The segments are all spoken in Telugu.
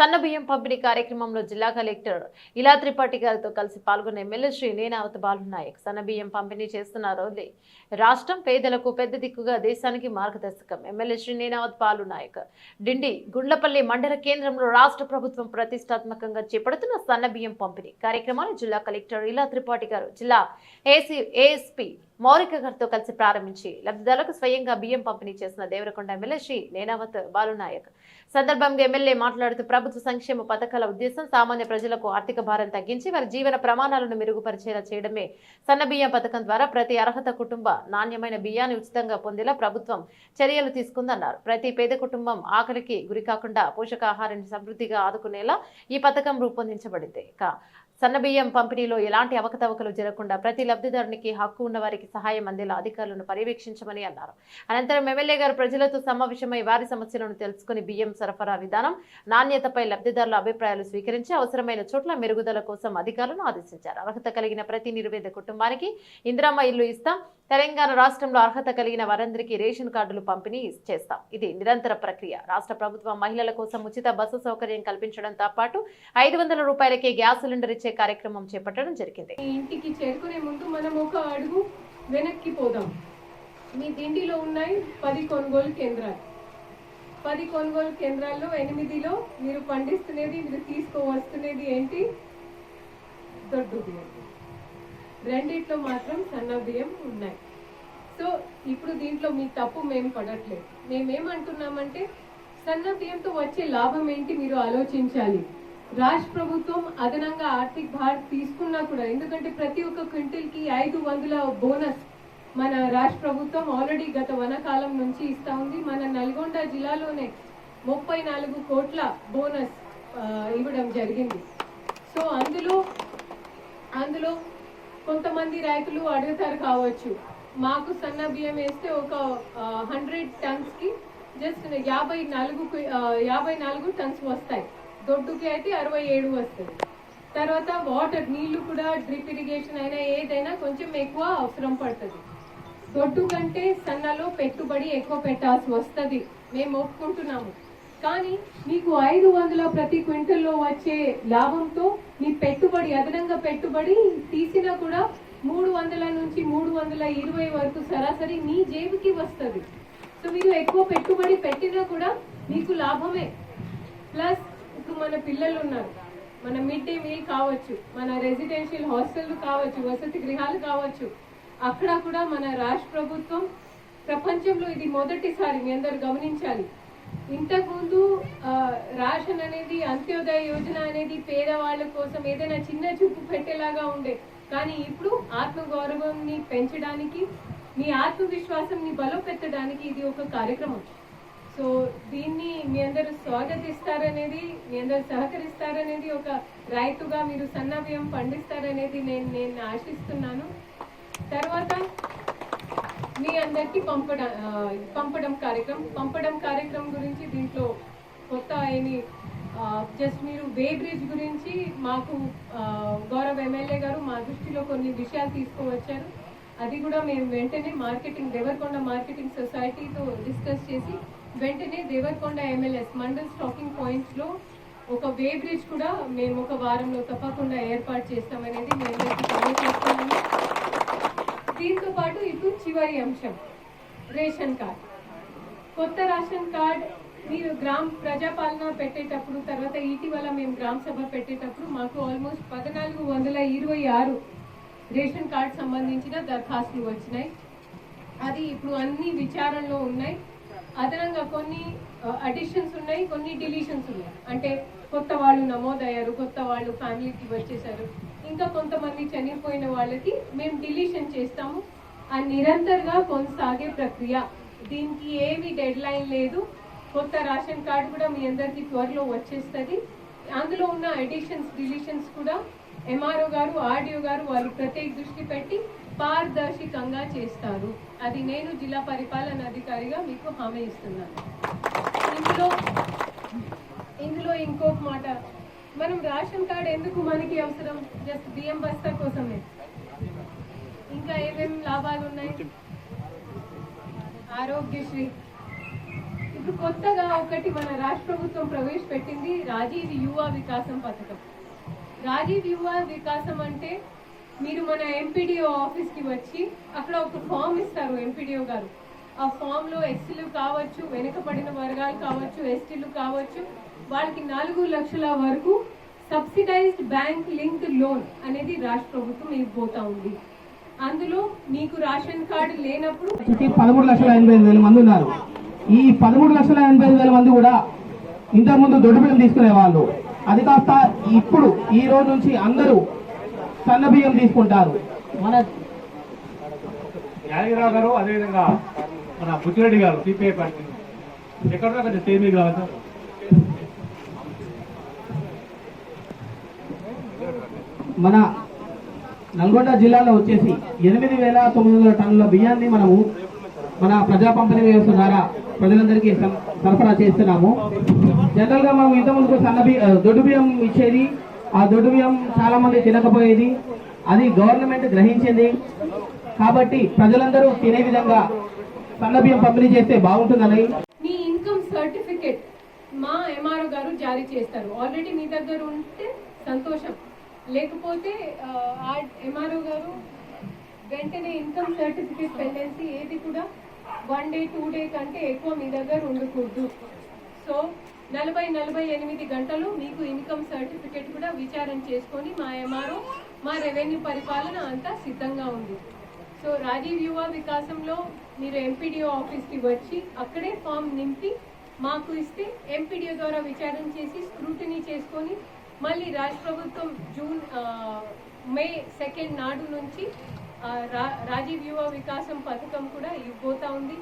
సన్నబియ్యం పంపిణీ కార్యక్రమంలో జిల్లా కలెక్టర్ ఇలా త్రిపాఠి గారితో కలిసి పాల్గొన్న ఎమ్మెల్యే శ్రీ నేనావత్ బాలునాయక్ సన్నబియ్యం పంపిణీ చేస్తున్నారు. రాష్ట్రం పేదలకు పెద్ద దిక్కుగా దేశానికి మార్గదర్శకం. ఎమ్మెల్యే శ్రీ నేనావత్ బాలునాయక్ డిండి గుండ్లపల్లి మండల కేంద్రంలో రాష్ట్ర ప్రభుత్వం ప్రతిష్టాత్మకంగా చేపడుతున్న సన్న బియ్యం పంపిణీ కార్యక్రమాన్ని జిల్లా కలెక్టర్ ఇలా త్రిపాఠి గారు జిల్లా ఏసీ ఏఎస్పీ మౌలిక గారితో కలిసి ప్రారంభించి లబ్ధిదారులకు స్వయంగా బియ్యం పంపిణీ చేసిన దేవరకొండ ఎమ్మెల్యే శ్రీ నేనావత్ బాలునాయక్. సందర్భంగా ఎమ్మెల్యే మాట్లాడుతూ ప్రభుత్వ సంక్షేమ పథకాల ఉద్దేశం సామాన్య ప్రజలకు ఆర్థిక భారం తగ్గించి వారి జీవన ప్రమాణాలను మెరుగుపరిచేలా చేయడమే సన్న బియ్యం పథకం ద్వారా ప్రతి అర్హత కుటుంబ నాణ్యమైన బియ్యాన్ని ఉచితంగా పొందేలా ప్రభుత్వం చర్యలు తీసుకుందన్నారు. ప్రతి పేద కుటుంబం ఆకలికి గురికాకుండా పోషకాహారాన్ని సమృద్ధిగా ఆదుకునేలా ఈ పథకం రూపొందించబడింది. ఇక సన్నబియ్యం పంపిణీలో ఎలాంటి అవకతవకలు జరగకుండా ప్రతి లబ్ధిదారునికి హక్కు ఉన్న వారికి సహాయం అందేలా అధికారులను పర్యవేక్షించమని అన్నారు. అనంతరం ఎమ్మెల్యే గారు ప్రజలతో సమావేశమై వారి సమస్యలను తెలుసుకుని బియ్యం సరఫరా విధానం నాణ్యతపై లబ్ధిదారుల అభిప్రాయాలు స్వీకరించి అవసరమైన చోట్ల మెరుగుదల కోసం అధికారులను ఆదేశించారు. అర్హత కలిగిన ప్రతి నిర్వేద కుటుంబానికి ఇందిరామ్మ ఇల్లు ఇస్తాం తెలంగాణ రాష్ట్రంలో అర్హత కలిగిన వారందరికీ రేషన్ కార్డులు పంపిణీ చేస్తాం. ఇది నిరంతర ప్రక్రియ. రాష్ట్ర ప్రభుత్వం మహిళల కోసం ఉచిత బస్సు సౌకర్యం కల్పించడంతో పాటు ఐదు వందల రూపాయలకే గ్యాస్ సిలిండర్ ఇచ్చే కార్యక్రమం చేపట్టడం జరిగింది. ఇంటికి చేరుకునే ముందు మనం ఒక అడుగు వెనక్కి పోదాం. మీ దిండిలో ఉన్నాయి పది కొనుగోలు కేంద్రాలు. పది కొనుగోలు కేంద్రాల్లో ఎనిమిదిలో మీరు పండిస్తున్నది మీరు తీసుకోవస్తున్నది ఏంటి? దొడ్డు రెండిట్లో మాత్రం సన్న బియ్యం ఉన్నాయి. సో ఇప్పుడు దీంట్లో మీ తప్పు మేము పడట్లేదు. మేమేమంటున్నామంటే సన్న బియ్యంతో వచ్చే లాభం ఏంటి మీరు ఆలోచించాలి. రాష్ట్ర ప్రభుత్వం అదనంగా ఆర్థిక భారం తీసుకున్నా కూడా ఎందుకంటే ప్రతి ఒక్క క్వింటల్కి ఐదు వందల బోనస్ మన రాష్ట్ర ప్రభుత్వం ఆల్రెడీ గత వనకాలం నుంచి ఇస్తా ఉంది. మన నల్గొండ జిల్లాలోనే ముప్పై నాలుగు కోట్ల బోనస్ ఇవ్వడం జరిగింది. సో అందులో అందులో కొంతమంది రైతులు అడుగుతారు కావచ్చు. మాకు సన్న బియ్యం వేస్తే ఒక హండ్రెడ్ టన్స్కి జస్ట్ యాభై నాలుగు యాభై నాలుగు టన్స్ వస్తాయి. దొడ్డుకి అయితే అరవై ఏడు వస్తుంది తర్వాత వాటర్ నీళ్ళు కూడా డ్రిప్ ఇరిగేషన్ అయినా ఏదైనా కొంచెం ఎక్కువ అవసరం పడుతుంది. దొడ్డు కంటే సన్నలో పెట్టుబడి ఎక్కువ పెట్టాల్సి వస్తుంది. మేము ఒప్పుకుంటున్నాము. కానీ మీకు ఐదు వందల ప్రతి క్వింటల్లో వచ్చే లాభంతో మీ పెట్టుబడి అదనంగా పెట్టుబడి తీసినా కూడా మూడు వందల నుంచి మూడు వందల ఇరవై వరకు సరాసరి మీ జేబుకి వస్తుంది. సో మీరు ఎక్కువ పెట్టుబడి పెట్టినా కూడా మీకు లాభమే. ప్లస్ ఇప్పుడు మన పిల్లలు ఉన్నారు మన మిడ్ డే మీల్ కావచ్చు మన రెసిడెన్షియల్ హాస్టల్ కావచ్చు వసతి గృహాలు కావచ్చు అక్కడ కూడా మన రాష్ట్ర ప్రభుత్వం ప్రపంచంలో ఇది మొదటిసారి మీ అందరు గమనించాలి. ఇంతకుముందు రాషన్ అనేది అంత్యోదయ యోజన అనేది పేదవాళ్ళ కోసం ఏదైనా చిన్న చూపు పెట్టేలాగా ఉండే. కానీ ఇప్పుడు ఆత్మగౌరవంని పెంచడానికి మీ ఆత్మవిశ్వాసంని బలపెట్టడానికి ఇది ఒక కార్యక్రమం. సో దీన్ని మీ అందరూ స్వాగతిస్తారనేది మీ అందరూ సహకరిస్తారనేది ఒక రైతుగా మీరు సన్న బియ్యం పండిస్తారనేది నేను నేను ఆశిస్తున్నాను. తర్వాత మీ అందరికి పంపడం పంపడం కార్యక్రమం. పంపడం కార్యక్రమం గురించి దీంట్లో కొత్త ఏమి జస్ట్ మీరు వే బ్రిడ్జ్ గురించి మాకు ఆ, గౌరవ ఎమ్మెల్యే గారు మా దృష్టిలో కొన్ని విషయాలు తీసుకువచ్చారు. అది కూడా మేము వెంటనే మార్కెటింగ్ దేవరకొండ మార్కెటింగ్ సొసైటీతో డిస్కస్ చేసి వెంటనే దేవరకొండ ఎమ్మెల్యేస్ మండల్ స్టాకింగ్ పాయింట్స్లో ఒక వే బ్రిడ్జ్ కూడా మేము ఒక వారంలో తప్పకుండా ఏర్పాటు చేస్తామనేది మేము చేస్తున్నాము దీంతో పాటు ఇప్పుడు చివరి అంశం రేషన్ కార్డ్. కొత్త రేషన్ కార్డ్ మీరు గ్రామ ప్రజాపాలన పెట్టేటప్పుడు తర్వాత ఇటీవల మేము గ్రామ సభ పెట్టేటప్పుడు మాకు ఆల్మోస్ట్ పద్నాలుగు వందల ఇరవై ఆరు రేషన్ కార్డ్ సంబంధించిన దరఖాస్తులు వచ్చినాయి. అది ఇప్పుడు అన్ని విచారణలో ఉన్నాయి. అదనంగా కొన్ని అడిషన్స్ ఉన్నాయి కొన్ని డిలీషన్స్ ఉన్నాయి. అంటే కొత్త వాళ్ళు నమోదయ్యారు కొత్త వాళ్ళు ఫ్యామిలీకి వచ్చేసారు. ఇంకా కొంతమంది చనిపోయిన వాళ్ళకి మేము డిలీషన్ చేస్తాము. ఆ నిరంతరంగా కొనసాగే ప్రక్రియ. దీనికి ఏమి డెడ్ లైన్ లేదు. కొత్త రేషన్ కార్డు కూడా మీ అందరికీ త్వరలో వచ్చేస్తుంది. అందులో ఉన్న ఎడిషన్స్ డిలీషన్స్ కూడా ఎంఆర్ఓ గారు ఆర్డీఓ గారు వాళ్ళు ప్రత్యేక దృష్టి పెట్టి పారదర్శకంగా చేస్తారు. అది నేను జిల్లా పరిపాలన అధికారిగా మీకు హామీ ఇస్తున్నాను. ఇందులో ఇందులో ఇంకొక మాట మనం రేషన్ కార్డ్ ఎందుకు మనకి అవసరం? జస్ట్ బియ్యం బస్తా కోసమే. ఇంకా ఏమేమి లాభాలు ఉన్నాయి? ఆరోగ్యశ్రీ. ఇప్పుడు కొత్తగా ఒకటి మన రాష్ట్ర ప్రభుత్వం ప్రవేశపెట్టింది రాజీవ్ యువ వికాసం పథకం. రాజీవ్ యువ వికాసం అంటే మీరు మన ఎంపీడీఓ ఆఫీస్కి వచ్చి అక్కడ ఒక ఫామ్ ఇస్తారు ఎంపీడీఓ గారు. ఆ ఫామ్లో ఎస్సీలు కావచ్చు వెనుకబడిన వర్గాలు కావచ్చు ఎస్టీలు కావచ్చు వాళ్ళకి నాలుగు లక్షల వరకు సబ్సిడైజ్డ్ బ్యాంక్ లింక్ లోన్ అనేది రాష్ట్ర ప్రభుత్వం ఇవ్వబోతా ఉంది. అందులో మీకు రేషన్ కార్డు లేనప్పుడు పదమూడు లక్షల ఎనభై ఐదు వేల మంది ఉన్నారు. ఈ పదమూడు లక్షల ఎనభై ఐదు వేల మంది కూడా ఇంతకుముందు దొడ్డు బియ్యం తీసుకునే వాళ్ళు. అది కాస్త ఇప్పుడు ఈ రోజు నుంచి అందరూ సన్న బియ్యం తీసుకుంటారు. మన యాదగిరావు గారు అదేవిధంగా మన బుచ్చిరెడ్డి గారు సిపిఐ పార్టీ. ఎక్కడ కొంచెం స్టేజ్ కావాలి సార్. మన నల్గొండ జిల్లాలో వచ్చేసి ఎనిమిది వేల తొమ్మిది వందల టన్నుల బియ్యాన్ని మనము మన ప్రజా పంపిణీ వ్యవస్థ ద్వారా ప్రజలందరికీ సరఫరా చేస్తున్నాము. జనరల్గా మనం ఇంతకుముందు సన్న బియ్యం దొడ్డు బియ్యం ఇచ్చేది. ఆ దొడ్డు బియ్యం చాలా మంది తినకపోయేది. అది గవర్నమెంట్ గ్రహించింది. కాబట్టి ప్రజలందరూ తినే విధంగా సన్నబియ్యం పంపిణీ చేస్తే బాగుంటుందని. మీ ఇన్కమ్ సర్టిఫికెట్ మా ఎంఆర్ఓ గారు జారీ చేస్తారు. ఆల్రెడీ మీ దగ్గర ఉంటే సంతోషం. లేకపోతే ఆ ఎంఆర్ఓ గారు వెంటనే ఇన్కమ్ సర్టిఫికేట్ పెండెన్సీ ఏది కూడా వన్ డే టూ డే కంటే ఎక్కువ మీ దగ్గర ఉండకూడదు. సో నలభై నలభై ఎనిమిది గంటలు మీకు ఇన్కమ్ సర్టిఫికేట్ కూడా విచారణ చేసుకొని మా ఎంఆర్ఓ మా రెవెన్యూ పరిపాలన అంతా సిద్ధంగా ఉంది. సో రాజీవ్ యువ వికాసంలో మీరు ఎంపీడీఓ ఆఫీస్కి వచ్చి అక్కడే ఫామ్ నింపి మాకు ఇస్తే ఎంపీడీఓ ద్వారా విచారణ చేసి స్క్రూటినీ చేసుకొని మళ్ళీ రాష్ట్ర ప్రభుత్వం జూన్ మే సెకండ్ నాడు నుంచి రా- రాజీవ్ యువ వికాసం పథకం కూడా ఇవ్వబోతా ఉంది.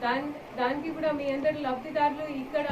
దాని దానికి కూడా మీ అందరు లబ్ధిదారులు ఇక్కడ